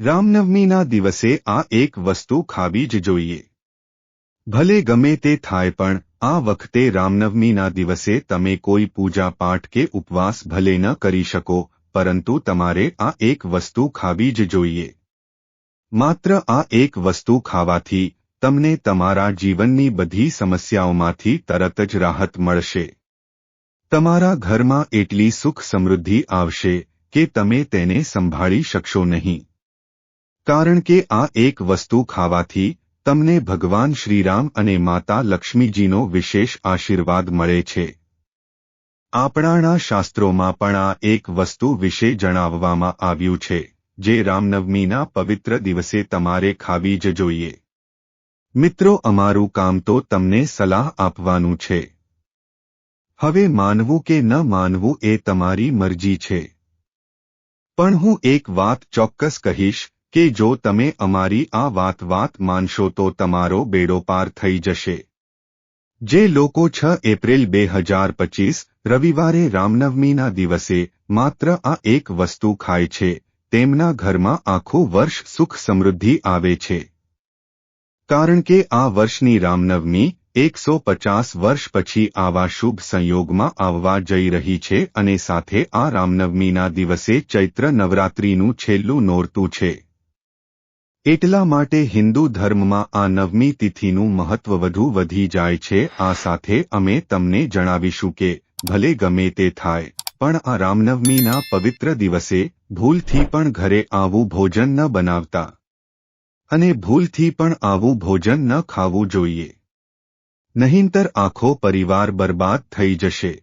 રામનવમીના દિવસે આ એક વસ્તુ ખાવી જ જોઈએ. ભલે ગમે તે થાય પણ, આ વખતે રામનવમીના દિવસે તમે કોઈ પૂજા પાઠ કે ઉપવાસ ભલે ન કરી શકો, પરંતુ તમારે આ એક વસ્તુ ખાવી જ જોઈએ. માત્ર આ એક વસ્તુ ખાવાથી, તમને તમારા જીવનની બધી સમસ્યાઓમાંથી તરત જ રાહત મળશે. તમારા ઘરમાં એટલી સુખ સમૃદ્ધિ આવશે, કે તમે તેને સંભાળી શકશો નહીં. કારણ કે આ એક વસ્તુ ખાવાથી તમને ભગવાન શ્રીરામ અને માતા લક્ષ્મીજીનો વિશેષ આશીર્વાદ મળે છે. આપણાના શાસ્ત્રોમાં પણ આ એક વસ્તુ વિશે જણાવવામાં આવ્યું છે, જે રામનવમીના પવિત્ર દિવસે તમારે ખાવી જ જોઈએ. મિત્રો, અમારું કામ તો તમને સલાહ આપવાનું છે. હવે માનવું કે ન માનવું એ તમારી મરજી છે. પણ હું એક વાત ચોક્કસ કહીશ કે જો તમે અમારી આ વાત વાત માનશો તો તમારો બેડો પાર થઈ જશે. જે લોકો છ એપ્રિલ બે હજાર પચીસ, રવિવારે રામનવમીના દિવસે, માત્ર આ એક વસ્તુ ખાય છે, તેમના ઘરમાં આખું વર્ષ સુખ સમૃદ્ધિ આવે છે. કારણ કે આ વર્ષની રામનવમી, એકસો પચાસ વર્ષ પછી આવા શુભ સંયોગમાં આવવા જઈ રહી છે અને સાથે આ રામનવમીના દિવસે ચૈત્ર નવરાત્રીનું છેલ્લું નોરતું છે. એટલા માટે હિન્દુ ધર્મમાં આ નવમી તિથિનું મહત્વ વધુ વધી જાય છે. આ સાથે અમે તમને જણાવીશું કે ભલે ગમે તે થાય, પણ આ રામનવમીના પવિત્ર દિવસે ભૂલથી પણ ઘરે આવું ભોજન ન બનાવતા અને ભૂલથી પણ આવું ભોજન ન ખાવું જોઈએ. નહીંતર આખો પરિવાર બરબાદ થઈ જશે.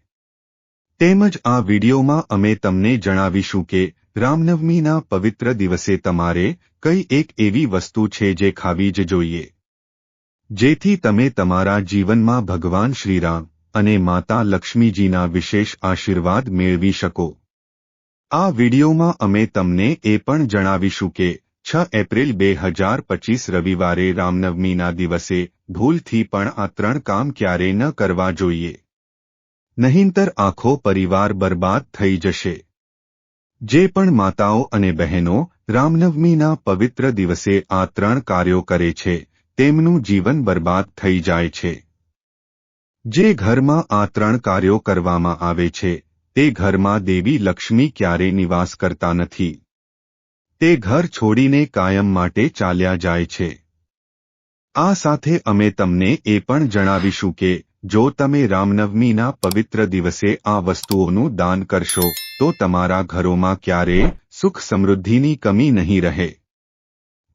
તેમજ આ વિડીયોમાં અમે તમને જણાવીશું કે રામનવમીના પવિત્ર દિવસે તમારે કઈ એક એવી વસ્તુ છે જે ખાવી જ જોઈએ? જેથી તમે તમારા જીવનમાં ભગવાન શ્રીરામ અને માતા લક્ષ્મીજીના વિશેષ આશીર્વાદ મેળવી શકો. આ વિડીયોમાં અમે તમને એ પણ જણાવીશું કે છ એપ્રિલ બે હજાર પચીસ રવિવારે રામનવમીના દિવસે ભૂલથી પણ આ ત્રણ કામ ક્યારે ન કરવા જોઈએ. નહીંતર આખો પરિવાર બરબાદ થઈ જશે. જે પણ માતાઓ અને બહેનો રામનવમીના પવિત્ર દિવસે આ ત્રણ કાર્યો કરે છે, તેમનું જીવન બરબાદ થઈ જાય છે. જે ઘરમાં આ ત્રણ કાર્યો કરવામાં આવે છે, તે ઘરમાં દેવી લક્ષ્મી ક્યારે નિવાસ કરતા નથી. તે ઘર છોડીને કાયમ માટે ચાલ્યા જાય છે. આ સાથે અમે તમને એ પણ જણાવીશું કે જો તમે રામનવમીના પવિત્ર દિવસે આ વસ્તુઓનું દાન કરશો, તો તમારા ઘરોમાં ક્યારેય સુખ સમૃદ્ધિની કમી નહીં રહે.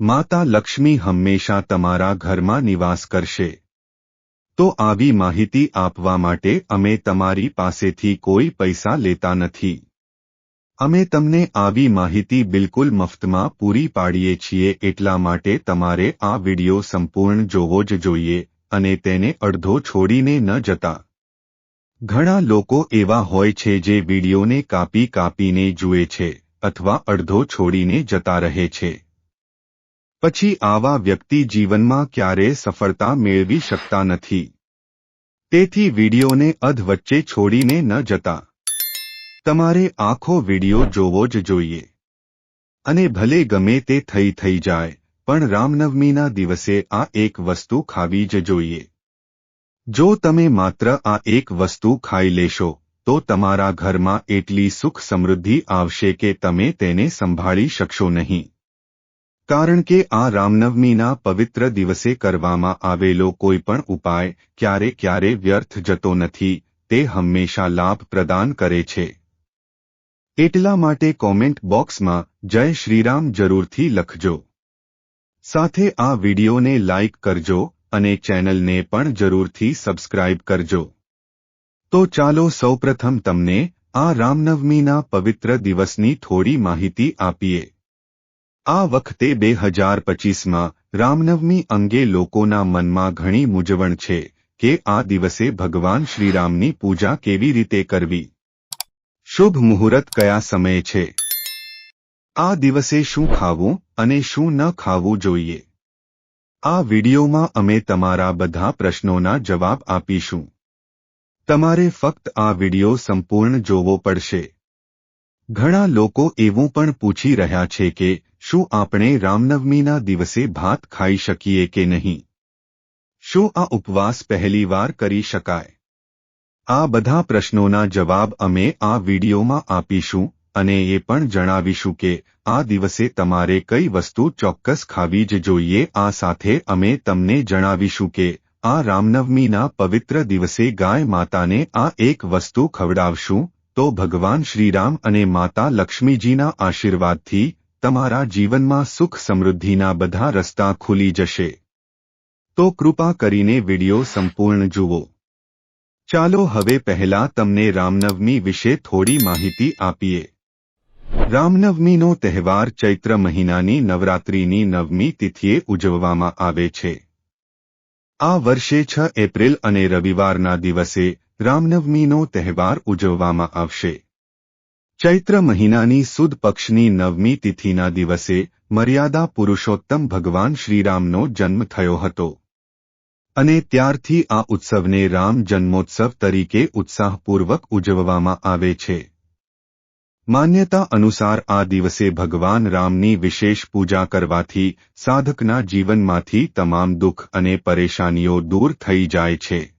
માતા લક્ષ્મી હંમેશા તમારા ઘરમાં નિવાસ કરશે. તો આવી માહિતી આપવા માટે અમે તમારી પાસેથી કોઈ પૈસા લેતા નથી. અમે તમને આવી માહિતી બિલકુલ મફતમાં પૂરી પાડીએ છીએ એટલા માટે તમારે આ વિડિયો સંપૂર્ણ જોવો જ જોઈએ. અને તેને અડધો છોડીને ન જતા. ઘણા લોકો એવા હોય છે જે વિડીયોને કાપી કાપીને જુએ છે અથવા અડધો છોડીને જતા રહે છે. પછી આવા વ્યક્તિ જીવનમાં ક્યારેય સફળતા મેળવી શકતા નથી. તેથી વિડીયોને અધ વચ્ચે છોડીને ન જતા. તમારે આખો વીડિયો જોવો જ જોઈએ. અને ભલે ગમે તે થઈ થઈ જાય. પણ રામનવમીના દિવસે આ એક વસ્તુ ખાવી જ જોઈએ. જો તમે માત્ર આ એક વસ્તુ ખાઈ લેશો, તો તમારા ઘરમાં એટલી સુખ સમૃદ્ધિ આવશે કે તમે તેને સંભાળી શકશો નહીં. કારણ કે આ રામનવમીના પવિત્ર દિવસે કરવામાં આવેલો કોઈ પણ ઉપાય ક્યારે ક્યારે વ્યર્થ જતો નથી, તે હંમેશા લાભ પ્રદાન કરે છે. એટલા માટે કોમેન્ટ બોક્સમાં જય શ્રીરામ જરૂરથી લખજો. સાથે આ વિડીયોને લાઇક કરજો અને ચેનલને પણ જરૂરથી સબસ્ક્રાઇબ કરજો. તો ચાલો સૌપ્રથમ તમને આ રામનવમીના પવિત્ર દિવસની થોડી માહિતી આપીએ. આ વખતે બે હજાર પચીસમાં રામનવમી અંગે લોકોના મનમાં ઘણી મૂંઝવણ છે કે આ દિવસે ભગવાન શ્રીરામની પૂજા કેવી રીતે કરવી. શુભ મુહૂર્ત કયા સમયે છે? આ દિવસે શું ખાવું અને શું ન ખાવું જોઈએ? આ વિડીયોમાં અમે તમારા બધા પ્રશ્નોના જવાબ આપીશું. તમારે ફક્ત આ વીડિયો સંપૂર્ણ જોવો પડશે. ઘણા લોકો એવું પણ પૂછી રહ્યા છે કે શું આપણે રામનવમીના દિવસે ભાત ખાઈ શકીએ કે નહીં? શું આ ઉપવાસ પહેલીવાર કરી શકાય? આ બધા પ્રશ્નોના જવાબ અમે આ વિડીયોમાં આપીશું. અને એ પણ જણાવીશું કે આ દિવસે તમારે કઈ વસ્તુ ચોક્કસ ખાવી જ જોઈએ. આ સાથે અમે તમને જણાવીશું કે આ રામનવમીના પવિત્ર દિવસે ગાય માતાને આ એક વસ્તુ ખવડાવશું. તો ભગવાન શ્રીરામ અને માતા લક્ષ્મીજીના આશીર્વાદથી તમારા જીવનમાં સુખ સમૃદ્ધિના બધા રસ્તા ખુલી જશે. તો કૃપા કરીને વિડિયો સંપૂર્ણ જુઓ. ચાલો હવે પહેલા તમને રામનવમી વિશે થોડી માહિતી આપીએ. રામનવમીનો તહેવાર ચૈત્ર મહિનાની નવરાત્રિની નવમી તિથિએ ઉજવવામાં આવે છે. આ વર્ષે છ એપ્રિલ અને રવિવારના દિવસે રામનવમીનો તહેવાર ઉજવવામાં આવશે. ચૈત્ર મહિનાની સુદ પક્ષની નવમી તિથિના દિવસે મર્યાદા પુરુષોત્તમ ભગવાન શ્રીરામનો જન્મ થયો હતો. અને ત્યારથી આ ઉત્સવને રામ જન્મોત્સવ તરીકે ઉત્સાહપૂર્વક ઉજવવામાં આવે છે. માન્યતા અનુસાર આ દિવસે ભગવાન રામની વિશેષ પૂજા કરવાથી સાધકના જીવનમાંથી તમામ દુઃખ અને પરેશાનીઓ દૂર થઈ જાય છે.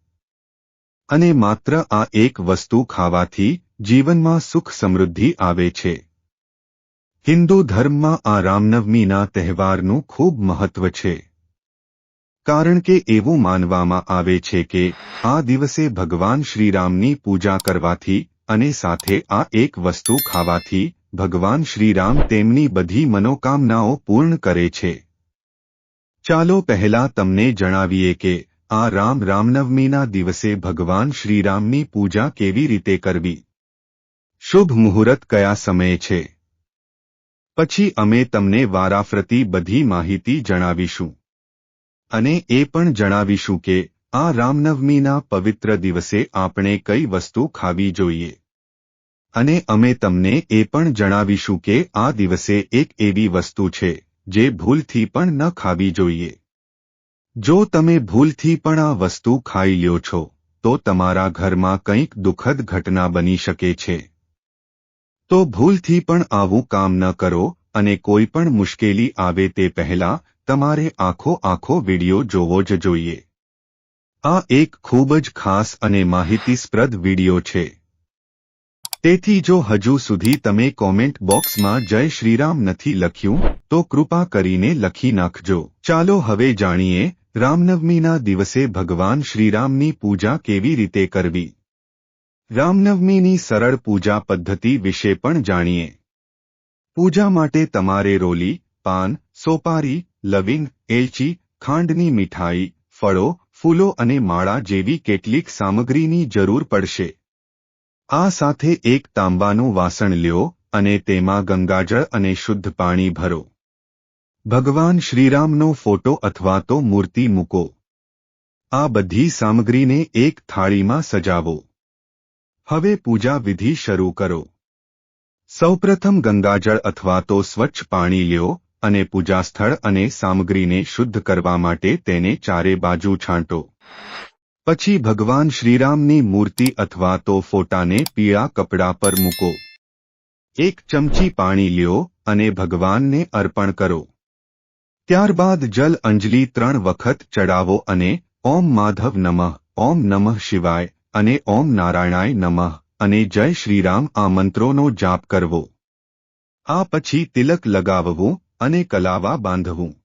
અને માત્ર આ એક વસ્તુ ખાવાથી જીવનમાં સુખ સમૃદ્ધિ આવે છે. હિન્દુ ધર્મમાં આ રામનવમીના તહેવારનું ખૂબ મહત્વ છે. કારણ કે એવું માનવામાં આવે છે કે આ દિવસે ભગવાન શ્રીરામની પૂજા કરવાથી અને સાથે આ એક વસ્તુ ખાવાથી ભગવાન શ્રીરામ તેમની બધી મનોકામનાઓ પૂર્ણ કરે છે. ચાલો પહેલા તમને જણાવીએ કે આ રામ રામનવમીના દિવસે ભગવાન શ્રીરામની પૂજા કેવી રીતે કરવી. શુભ મુહૂર્ત કયા સમયે છે? પછી અમે તમને વારાફરતી બધી માહિતી જણાવીશું. અને એ પણ જણાવીશું કે આ રામનવમીના પવિત્ર દિવસે આપણે કઈ વસ્તુ ખાવી જોઈએ? અને અમે તમને એ પણ જણાવીશું કે આ દિવસે એક એવી વસ્તુ છે, જે ભૂલથી પણ ન ખાવી જોઈએ. જો તમે ભૂલથી પણ આ વસ્તુ ખાઈ લ્યો છો, તો તમારા ઘરમાં કંઈક દુઃખદ ઘટના બની શકે છે. તો ભૂલથી પણ આવું કામ ન કરો, અને કોઈ પણ મુશ્કેલી આવે તે પહેલા તમારે આખો આખો વિડિયો જોવો જ જોઈએ. આ એક ખૂબ જ ખાસ અને માહિતીસ્પ્રદ વિડિયો છે. તેથી જો હજુ સુધી તમે કોમેન્ટ બોક્સમાં જય શ્રીરામ નથી લખ્યું, તો કૃપા કરીને લખી નાખજો. ચાલો હવે જાણીએ, રામનવમીના દિવસે ભગવાન શ્રીરામની પૂજા કેવી રીતે કરવી? રામનવમીની સરળ પૂજા પદ્ધતિ વિશે પણ જાણીએ. પૂજા માટે તમારે રોલી, પાન, સોપારી, લવિંગ, એલચી, ખાંડની મીઠાઈ, ફળો ફૂલો અને માળા જેવી કેટલીક સામગ્રીની જરૂર પડશે. આ સાથે એક તાંબાનું વાસણ લ્યો અને તેમાં ગંગાજળ અને શુદ્ધ પાણી ભરો. ભગવાન શ્રીરામનો ફોટો અથવા તો મૂર્તિ મૂકો. આ બધી સામગ્રીને એક થાળીમાં સજાવો. હવે પૂજા વિધિ શરૂ કરો. સૌપ્રથમ ગંગાજળ અથવા તો સ્વચ્છ પાણી લ્યો અને પૂજાસ્થળ અને સામગ્રીને શુદ્ધ કરવા માટે તેને ચારે બાજુ છાંટો. પછી ભગવાન શ્રીરામની મૂર્તિ અથવા તો ફોટાને પીળા કપડા પર મૂકો. એક ચમચી પાણી લ્યો અને ભગવાનને અર્પણ કરો. ત્યારબાદ જલ અંજલિ ત્રણ વખત ચડાવો અને ઓમ માધવ નમઃ, ઓમ નમઃ શિવાય અને ઓમ નારાયણાય નમઃ અને જય શ્રીરામ આ મંત્રોનો જાપ કરવો. આ પછી તિલક લગાવવું અને કલાવા બાંધવું.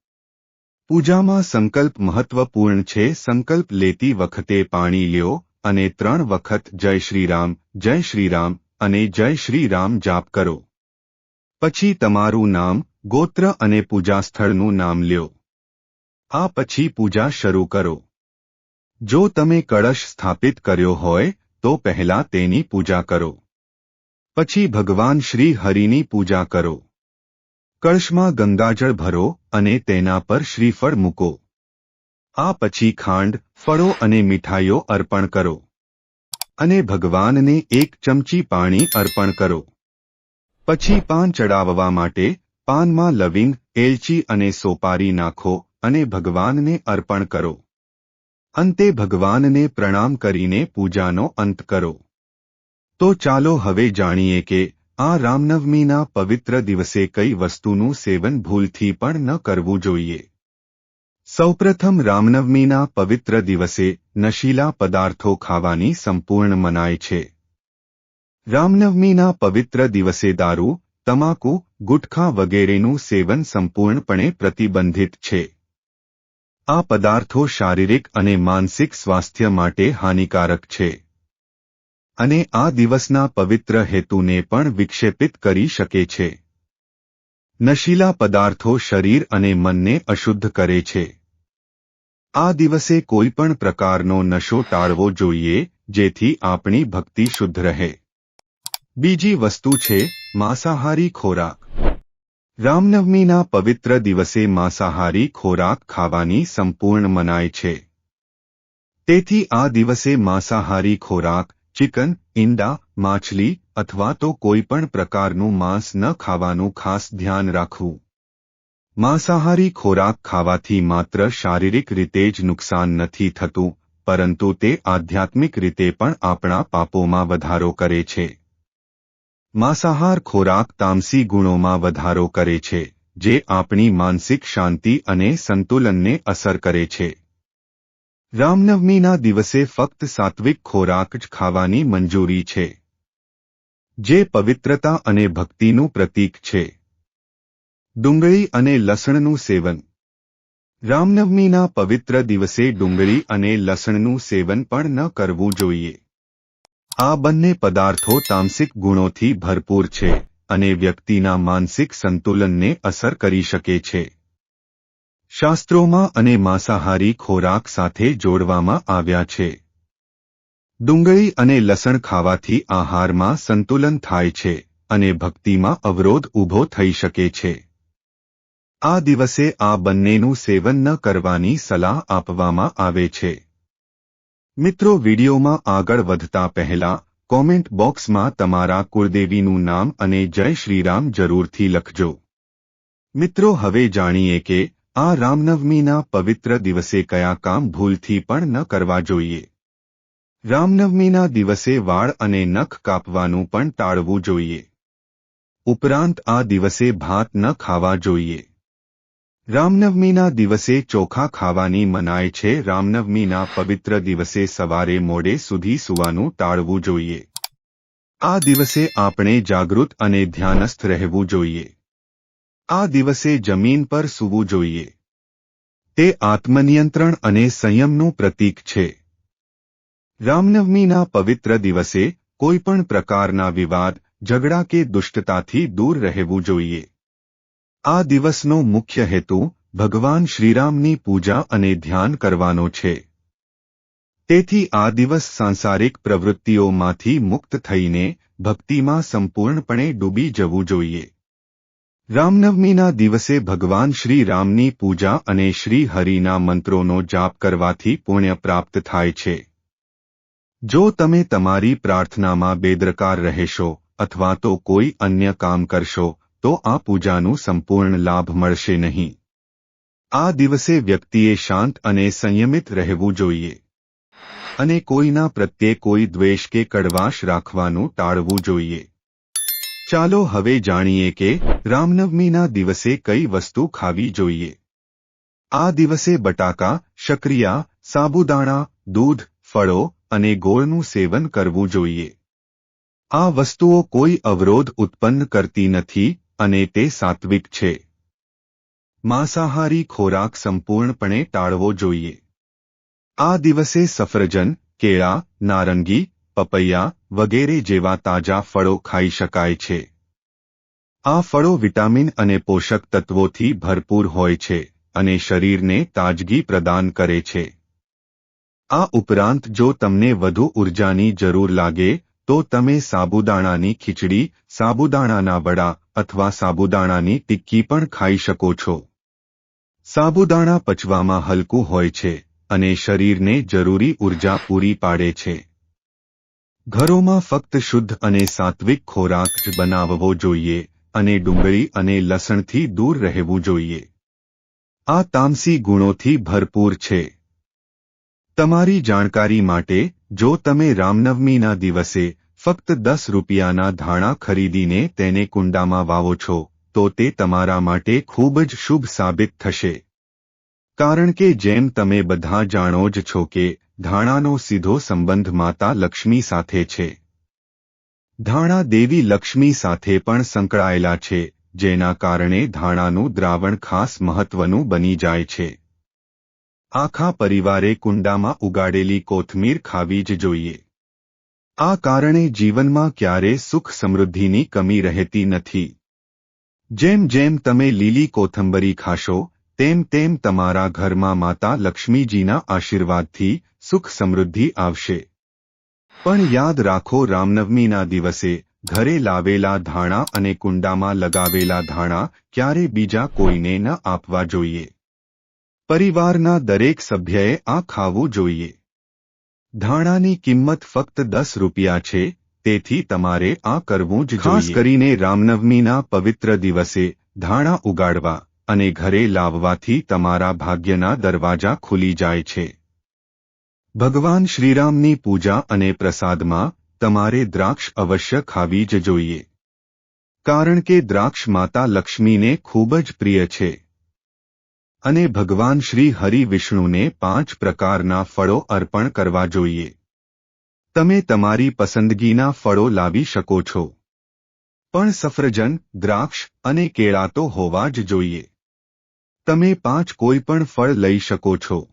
પૂજામાં સંકલ્પ મહત્વપૂર્ણ છે. સંકલ્પ લેતી વખતે પાણી લ્યો અને ત્રણ વખત જય શ્રીરામ જય શ્રીરામ અને જય શ્રીરામ જાપ કરો. પછી તમારું નામ, ગોત્ર અને પૂજાસ્થળનું નામ લ્યો. આ પછી પૂજા શરૂ કરો. જો તમે કળશ સ્થાપિત કર્યો હોય, તો પહેલા તેની પૂજા કરો. પછી ભગવાન શ્રી હરિની પૂજા કરો. કળશમાં ગંગાજળ ભરો અને તેના પર શ્રીફળ મૂકો. આ પછી ખાંડ, ફળો અને મીઠાઈઓ અર્પણ કરો. અને ભગવાનને એક ચમચી પાણી અર્પણ કરો. પછી પાન ચડાવવા માટે પાનમાં લવિંગ, એલચી અને સોપારી નાખો અને ભગવાનને અર્પણ કરો. અંતે ભગવાનને પ્રણામ કરીને પૂજાનો અંત કરો. તો ચાલો હવે જાણીએ કે આ રામનવમીના પવિત્ર દિવસે કઈ વસ્તુનું સેવન ભૂલથી પણ ન કરવું જોઈએ. સૌપ્રથમ રામનવમીના પવિત્ર દિવસે નશીલા પદાર્થો ખાવાની સંપૂર્ણ મનાય છે. રામનવમીના પવિત્ર દિવસે દારૂ, તમાકુ, ગુટખા વગેરેનું સેવન સંપૂર્ણપણે પ્રતિબંધિત છે. આ પદાર્થો શારીરિક અને માનસિક સ્વાસ્થ્ય માટે હાનિકારક છે. અને આ દિવસના પવિત્ર હેતુને પણ વિક્ષેપિત કરી શકે છે. નશીલા પદાર્થો શરીર અને મનને અશુદ્ધ કરે છે. આ દિવસે કોઈ પ્રકારનો નશો ટાળવો જોઈએ, જેથી આપણી ભક્તિ શુદ્ધ રહે. બીજી વસ્તુ છે, માંસાહારી ખોરાક. રામનવમીના પવિત્ર દિવસે માંસાહારી ખોરાક ખાવાની સંપૂર્ણ મનાય છે. તેથી આ દિવસે માંસાહારી ખોરાક ચિકન, ઈંડા, માછલી અથવા તો કોઈ પણ પ્રકારનું માંસ ન ખાવાનું ખાસ ધ્યાન રાખવું. માંસાહારી ખોરાક ખાવાથી માત્ર શારીરિક રીતે જ નુકસાન નથી થતું, પરંતુ તે આધ્યાત્મિક રીતે પણ આપણા પાપોમાં વધારો કરે છે. માંસાહાર ખોરાક તામસી ગુણોમાં વધારો કરે છે, જે આપણી માનસિક શાંતિ અને સંતુલનને અસર કરે છે. રામનવમીના દિવસે ફક્ત સાત્વિક ખોરાક જ ખાવાની મંજૂરી છે. જે પવિત્રતા અને ભક્તિનું પ્રતીક છે. ડુંગળી અને લસણનું સેવન. રામનવમીના પવિત્ર દિવસે ડુંગળી અને લસણનું સેવન પણ ન કરવું જોઈએ. આ બંને પદાર્થો તામસિક ગુણોથી ભરપૂર છે અને વ્યક્તિના માનસિક સંતુલનને અસર કરી શકે છે. શાસ્ત્રોમાં અને માંસાહારી ખોરાક સાથે જોડવામાં આવ્યા છે. ડુંગળી અને લસણ ખાવાથી આહારમાં સંતુલન થાય છે અને ભક્તિમાં અવરોધ ઊભો થઈ શકે છે. આ દિવસે આ બંનેનું સેવન ન કરવાની સલાહ આપવામાં આવે છે. મિત્રો વિડીયોમાં આગળ વધતા પહેલા, કોમેન્ટ બોક્સમાં તમારા કુળદેવીનું નામ અને જય શ્રીરામ જરૂરથી લખજો. મિત્રો હવે જાણીએ કે આ રામનવમીના પવિત્ર દિવસે કયા કામ ભૂલથી પણ ન કરવા જોઈએ. રામનવમીના દિવસે વાળ અને નખ કાપવાનું પણ ટાળવું જોઈએ. ઉપરાંત આ દિવસે ભાત ન ખાવા જોઈએ. રામનવમીના દિવસે ચોખા ખાવાની મનાય છે. રામનવમીના પવિત્ર દિવસે સવારે મોડે સુધી સુવાનું ટાળવું જોઈએ. આ દિવસે આપણે જાગૃત અને ધ્યાનસ્થ રહેવું જોઈએ. આ દિવસે જમીન પર સૂવું જોઈએ. તે આત્મનિયંત્રણ અને સંયમનું પ્રતીક છે. રામનવમીના પવિત્ર દિવસે કોઈપણ પ્રકારના વિવાદ, ઝઘડા કે દુષ્ટતાથી દૂર રહેવું જોઈએ. આ દિવસનો મુખ્ય હેતુ ભગવાન શ્રીરામની પૂજા અને ધ્યાન કરવાનો છે. તેથી આ દિવસ સાંસારિક પ્રવૃત્તિઓમાંથી મુક્ત થઈને ભક્તિમાં સંપૂર્ણપણે ડૂબી જવું જોઈએ. રામનવમીના દિવસે ભગવાન શ્રી રામની પૂજા અને શ્રી હરિના મંત્રોનો જાપ કરવાથી પુણ્ય પ્રાપ્ત થાય છે. જો તમે તમારી પ્રાર્થનામાં બેદરકાર રહેશો અથવા તો કોઈ અન્ય કામ કરશો, તો આ પૂજાનું સંપૂર્ણ લાભ મળશે નહીં. આ દિવસે વ્યક્તિએ શાંત અને સંયમિત રહેવું જોઈએ. અને કોઈના પ્રત્યે કોઈ દ્વેષ કે કડવાશ રાખવાનું ટાળવું જોઈએ. ચાલો હવે જાણીએ કે રામનવમીના દિવસે કઈ વસ્તુ ખાવી જોઈએ. આ દિવસે બટાકા શક્રિયા સાબુદાણા, દૂધ, ફળો અને ગોળનું સેવન કરવું જોઈએ. આ વસ્તુઓ કોઈ અવરોધ ઉત્પન્ન કરતી નથી અને તે સાત્વિક છે. માંસાહારી ખોરાક સંપૂર્ણપણે ટાળવો જોઈએ. આ દિવસે સફરજન, કેળા, નારંગી પપૈયા વગેરે જેવા તાજા ફળો ખાઈ શકાય છે. આ ફળો વિટામિન અને પોષક તત્વોથી ભરપૂર હોય છે અને શરીરને તાજગી પ્રદાન કરે છે. આ ઉપરાંત જો તમને વધુ ઉર્જાની જરૂર લાગે, તો તમે સાબુદાણાની ખીચડી, સાબુદાણાના વડા અથવા સાબુદાણાની ટિક્કી પણ ખાઈ શકો છો. સાબુદાણા પચવામાં હલકું હોય છે અને શરીરને જરૂરી ઊર્જા પૂરી પાડે છે. ઘરોમાં ફક્ત શુદ્ધ અને સાત્વિક ખોરાક જ બનાવવો જોઈએ અને ડુંગળી અને લસણથી દૂર રહેવું જોઈએ. આ તામસી ગુણોથી ભરપૂર છે. તમારી જાણકારી માટે, જો તમે રામનવમીના દિવસે ફક્ત દસ રૂપિયાના ધાણા ખરીદીને તેને કુંડામાં વાવો છો, તો તે તમારા માટે ખૂબ જ શુભ સાબિત થશે. કારણ કે જેમ તમે બધા જાણો જ છો કે ધાણાનો સીધો સંબંધ માતા લક્ષ્મી સાથે છે. ધાણા દેવી લક્ષ્મી સાથે પણ સંકળાયેલા છે, જેના કારણે ધાણાનું દ્રાવણ ખાસ મહત્વનું બની જાય છે. આખા પરિવારે કુંડામાં ઉગાડેલી કોથમીર ખાવી જ જોઈએ. આ કારણે જીવનમાં ક્યારે સુખ સમૃદ્ધિની કમી રહેતી નથી. જેમ જેમ તમે લીલી કોથંબરી ખાશો તેમ તેમ તમારા ઘરમાં માતા લક્ષ્મીજીના આશીર્વાદથી સુખ સમૃદ્ધિ આવશે. પણ યાદ રાખો રામનવમીના દિવસે ઘરે લાવેલા ધાણા અને કુંડામાં લગાવેલા ધાણા ક્યારે બીજા કોઈને ન આપવા જોઈએ. પરિવારના દરેક સભ્યએ આ ખાવું જોઈએ. ધાણાની કિંમત ફક્ત દસ રૂપિયા છે તેથી તમારે આ કરવું જ ખાસ કરીને રામનવમીના પવિત્ર દિવસે ધાણા ઉગાડવા. અને ઘરે લાવવાથી તમારા ભાગ્યના દરવાજા ખુલી જાય છે. ભગવાન શ્રીરામની પૂજા અને પ્રસાદમાં તમારે દ્રાક્ષ અવશ્ય ખાવી જ જોઈએ. કારણ કે દ્રાક્ષ માતા લક્ષ્મીને ખૂબ જ પ્રિય છે. અને ભગવાન શ્રી હરિ વિષ્ણુને પાંચ પ્રકારના ફળો અર્પણ કરવા જોઈએ. તમે તમારી પસંદગીના ફળો લાવી શકો છો. પણ સફરજન, દ્રાક્ષ અને કેળા તો હોવા જ જોઈએ. તમે પાંચ કોઈ પણ ફળ લઈ શકો છો.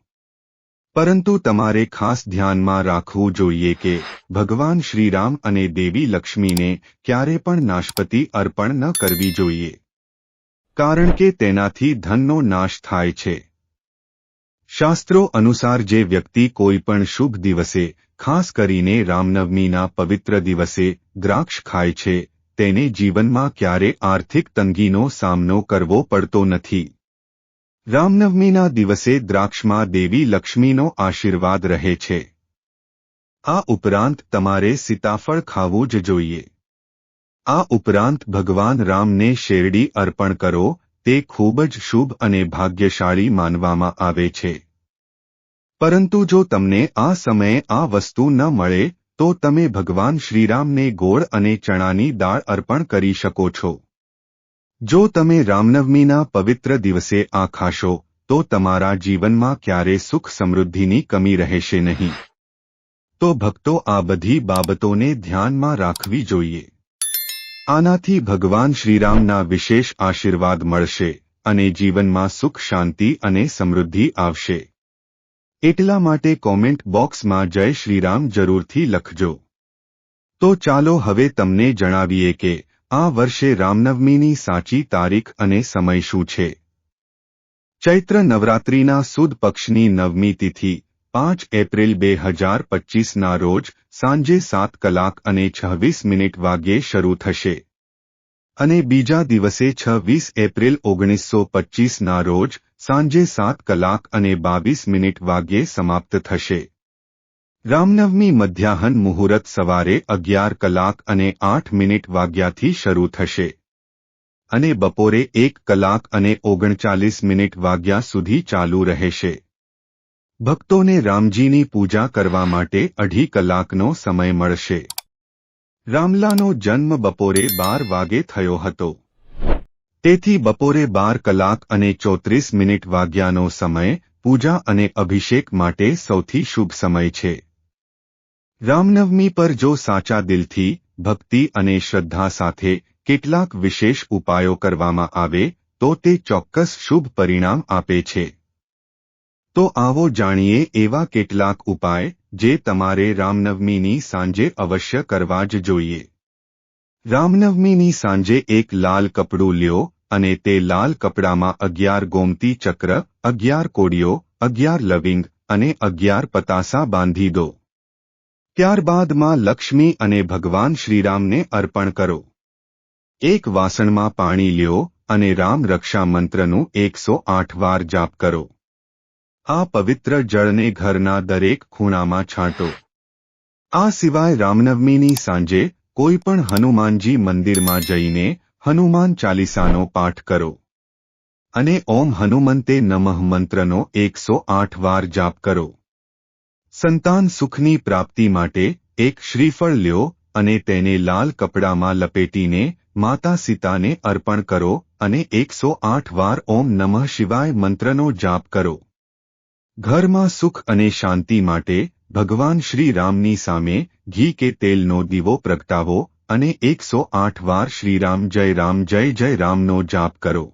પરંતુ તમારે ખાસ ધ્યાનમાં રાખવું જોઈએ કે ભગવાન શ્રીરામ અને દેવી લક્ષ્મીને ક્યારે પણ નાશપતિ અર્પણ ન કરવી જોઈએ. કારણ કે તેનાથી ધનનો નાશ થાય છે. શાસ્ત્રો અનુસાર જે વ્યક્તિ કોઈ પણ શુભ દિવસે, ખાસ કરીને રામનવમીના પવિત્ર દિવસે, દ્રાક્ષ ખાય છે, તેને જીવનમાં ક્યારે આર્થિક તંગીનો સામનો કરવો પડતો નથી. રામનવમીના દિવસે દ્રાક્ષમાં દેવી લક્ષ્મીનો આશીર્વાદ રહે છે. આ ઉપરાંત તમારે સીતાફળ ખાવું જ જોઈએ. આ ઉપરાંત ભગવાન રામને શેરડી અર્પણ કરો, તે ખૂબ જ શુભ અને ભાગ્યશાળી માનવામાં આવે છે. પરંતુ જો તમને આ સમયે આ વસ્તુ ન મળે, તો તમે ભગવાન શ્રીરામને ગોળ અને ચણાની દાળ અર્પણ કરી શકો છો. જો તમે રામનવમીના પવિત્ર દિવસે આ ખાશો, તો તમારા જીવનમાં ક્યારે સુખ સમૃદ્ધિની કમી રહેશે નહીં. તો ભક્તો આ બધી બાબતોને ધ્યાનમાં રાખવી જોઈએ. આનાથી ભગવાન શ્રીરામના વિશેષ આશીર્વાદ મળશે અને જીવનમાં સુખ, શાંતિ અને સમૃદ્ધિ આવશે. એટલા માટે કોમેન્ટ બોક્સમાં જય શ્રીરામ જરૂરથી લખજો. તો ચાલો હવે તમને જણાવીએ કે આ વર્ષે રામનવમીની સાચી તારીખ અને સમય શું છે? ચૈત્ર નવરાત્રિના સુદ પક્ષની નવમી તિથિ, પાંચ એપ્રિલ બે હજાર પચીસના રોજ સાંજે સાત કલાક અને છવ્વીસ મિનિટ વાગ્યે શરૂ થશે. અને બીજા દિવસે છવ્વીસ એપ્રિલ ઓગણીસો પચીસના રોજ સાંજે સાત કલાક અને બાવીસ મિનિટ વાગ્યે સમાપ્ત થશે. રામનવમી મધ્યાહન મુહૂર્ત સવારે અગિયાર કલાક અને આઠ મિનિટ વાગ્યાથી શરૂ થશે. અને બપોરે એક કલાક અને ઓગણચાલીસ મિનિટ વાગ્યા સુધી ચાલુ રહેશે. ભક્તોને રામજીની પૂજા કરવા માટે અઢી કલાકનો સમય મળશે. રામલાનો જન્મ બપોરે બાર વાગે થયો હતો. તેથી બપોરે બાર કલાક અને ચોત્રીસ મિનિટ વાગ્યાનો સમય પૂજા અને અભિષેક માટે સૌથી શુભ સમય છે. રામનવમી પર જો સાચા દિલથી, ભક્તિ અને શ્રદ્ધા સાથે કેટલાક વિશેષ ઉપાયો કરવામાં આવે, તો તે ચોક્કસ શુભ પરિણામ આપે છે. તો આવો જાણીએ એવા કેટલાક ઉપાય, જે તમારે રામનવમીની સાંજે અવશ્ય કરવા જ જોઈએ. રામનવમીની સાંજે એક લાલ કપડું લ્યો, અને તે લાલ કપડામાં અગિયાર ગોમતી ચક્ર, અગિયાર કોડીઓ, અગિયાર લવિંગ, અને અગિયાર પતાસા બાંધી દો. ત્યારબાદમાં લક્ષ્મી અને ભગવાન શ્રીરામને અર્પણ કરો. એક વાસણમાં પાણી લ્યો અને રામ રક્ષા મંત્રનું એકસો આઠ વાર જાપ કરો. આ પવિત્ર જળને ઘરના દરેક ખૂણામાં છાંટો. આ સિવાય રામનવમીની સાંજે કોઈ પણ હનુમાનજી મંદિરમાં જઈને હનુમાન ચાલીસાનો પાઠ કરો. અને ઓમ હનુમંતે નમઃ મંત્રનો એકસો આઠ વાર જાપ કરો. સંતાન સુખની પ્રાપ્તિ માટે એક શ્રીફળ લ્યો અને તેને લાલ કપડામાં લપેટીને માતા સીતાને અર્પણ કરો અને એકસો આઠ વાર ઓમ નમઃ શિવાય મંત્રનો જાપ કરો. ઘરમાં સુખ અને શાંતિ માટે ભગવાન શ્રી રામની સામે ઘી કે તેલનો દીવો પ્રગટાવો અને એકસો આઠ વાર શ્રીરામ જય રામ જય જય રામનો જાપ કરો.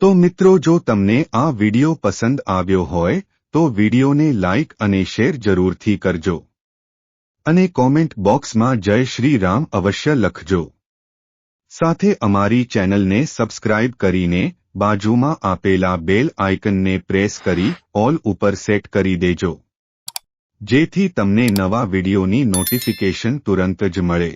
તો મિત્રો જો તમને આ વિડિયો પસંદ આવ્યો હોય તો વિડીયોને લાઇક અને શેર જરૂરથી કરજો. અને કોમેન્ટ બોક્સમાં જય શ્રી રામ અવશ્ય લખજો. સાથે અમારી ચેનલને સબસ્ક્રાઇબ કરીને બાજુમાં આપેલા બેલ આઇકનને પ્રેસ કરી ઓલ ઉપર સેટ કરી દેજો. જેથી તમને નવા વિડીયોની નોટિફિકેશન તુરંત જ મળે.